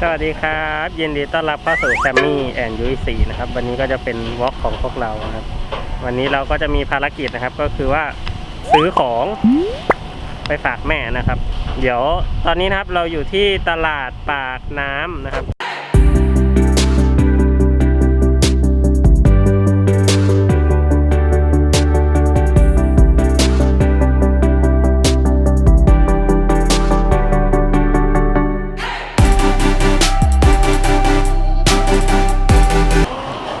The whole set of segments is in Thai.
สวัสดีครับยินดีต้อนรับเข้าสู่แซมมี่แอนยูสีนะครับ วันนี้ก็จะเป็นวอล์กของพวกเราครับ วันนี้เราก็จะมีภารกิจนะครับ ก็คือว่าซื้อของไปฝากแม่นะครับ เดี๋ยวตอนนี้นะครับเราอยู่ที่ตลาดปากน้ำนะครับ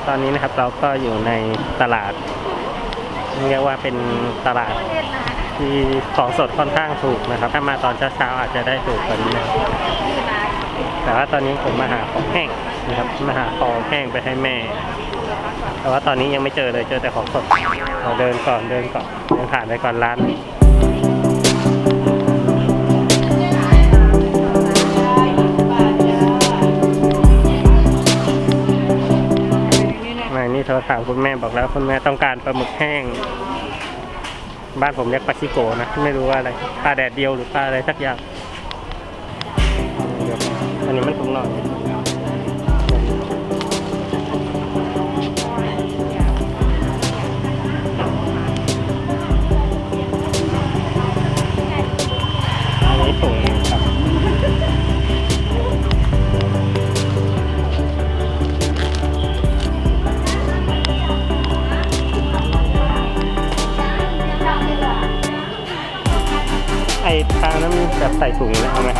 ตอนนี้นะครับเราก็อยู่ในตลาดเรียกว่าเป็นตลาดที่ของสดค่อนข้างถูกนะครับ ถ้ามาตอนเช้าๆอาจจะได้ถูกกว่านี้นะแต่ว่าตอนนี้ผมมาหาของแห้งนะครับมาหาของแห้งไปให้แม่ แต่ว่าตอนนี้ยังไม่เจอเลยเจอแต่ของสดเราเดินก่อนเดินก่อนเดินผ่านไปก่อนร้าน ถามคุณแม่บอกแล้วคุณแม่ต้องการปลาหมึกแห้ง บ้านผมเรียกปลาชิโกนะ ไม่รู้ว่าอะไรปลาแดดเดียวหรือปลาอะไรสักอย่าง อันนี้มันถุงหน่อย ไอ้ปลานั้นแบบใส่ถุงเลยเอาไหม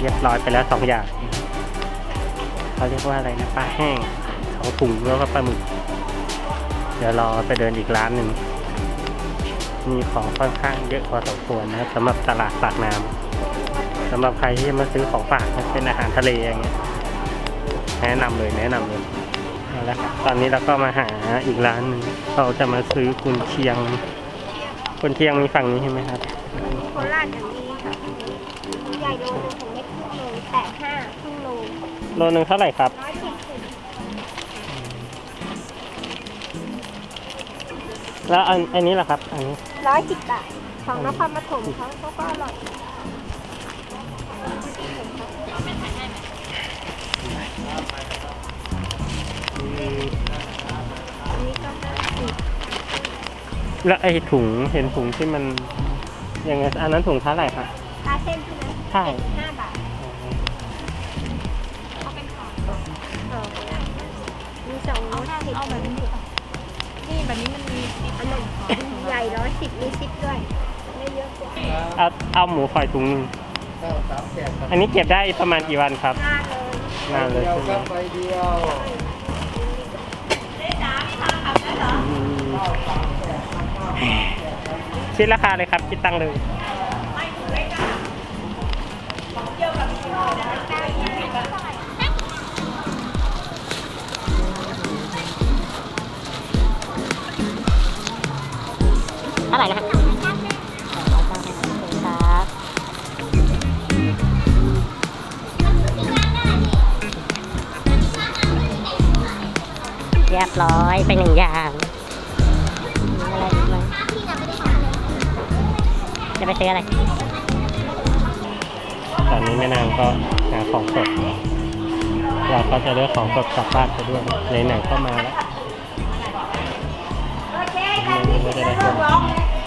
เรียบร้อยไปแล้วสองอย่างเขาเรียกว่าอะไรนะปลาแห้งสองถุงแล้วก็ปลาหมึก เดี๋ยวรอไปเดินอีกร้านหนึ่งมีของค่อนข้างเยอะพอสมควรนะสำหรับตลาดปากน้ำสำหรับใครที่มาซื้อของฝากเป็นอาหารทะเลอย่างเงี้ยแนะนำเลยแนะนำเลยเอาละครับตอนนี้เราก็มาหาอีกร้านหนึ่งเราจะมาซื้อกุนเชียง กุนเชียงมีฝั่งนี้ใช่ไหมครับโคราชอย่างนี้ค่ะใหญ่โลนึงของเล็กครึ่งโลแปดห้าครึ่งโลโลนึงเท่าไหร่ครับร้อยสิบสิบแล้วอันอันนี้ล่ะครับ อันนี้ร้อยสิบบาทของนครปฐมเขาเขาก็อร่อย แล้วไอ้ถุงเห็นถุงที่มันยังไงอันนั้นถุงเท่าไหร่ครับปลาเส้นใช่ไหมใช่ห้าบาทเอาเป็นของเออมีสองรสสิบเอาแบบนี้ดินี่แบบนี้มันมีมีขนมของใหญ่ร้อยสิบมีสิบด้วยไม่เยอะกว่าเอาเอาหมูฝอยถุงหนึงอันนี้เก็บได้ประมาณกี่วันครับหน้าเลยนานเลยใช่ไหมไปเดียวอืม คิดราคาเลยครับ คิดตังค์เลยเท่าไหร่นะฮะครับเรียบร้อยไปหนึ่งอย่าง ไปซื้ออะไร ตอนนี้แม่นางก็หาของสด เราก็จะเลือกของสดกลับบ้านไปด้วยไหนๆก็มาแล้วไม่รู้ว่าจะได้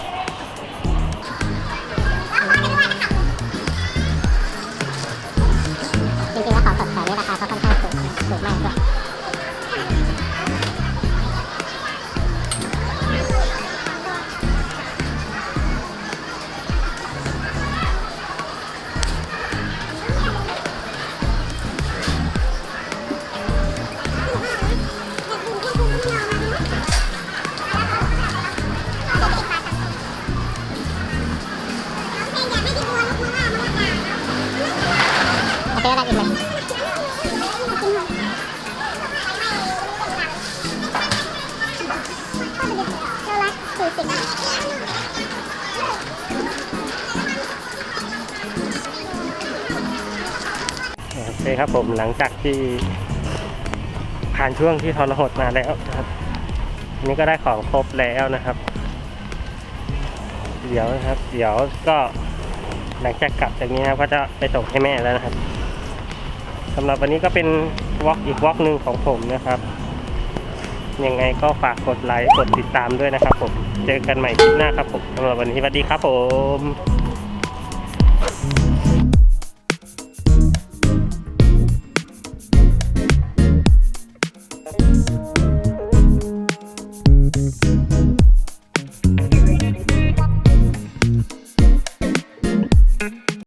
เตอร์อะไรอีกเลยโอเคครับผมหลังจากที่ผ่านช่วงที่ทรหดมาแล้วครับนี่ก็ได้ของครบแล้วนะครับ เดี๋ยวนะครับ เดี๋ยวก็หลังจากกลับจากนี้ครับก็จะไปส่งให้แม่แล้วนะครับ สำหรับวันนี้ก็เป็นวอล์กอีกวอล์กหนึ่งของผมนะครับ ยังไงก็ฝากกดไลค์กดติดตามด้วยนะครับผม เจอกันใหม่คลิปหน้าครับผมสำหรับวันนี้สวัสดีครับผม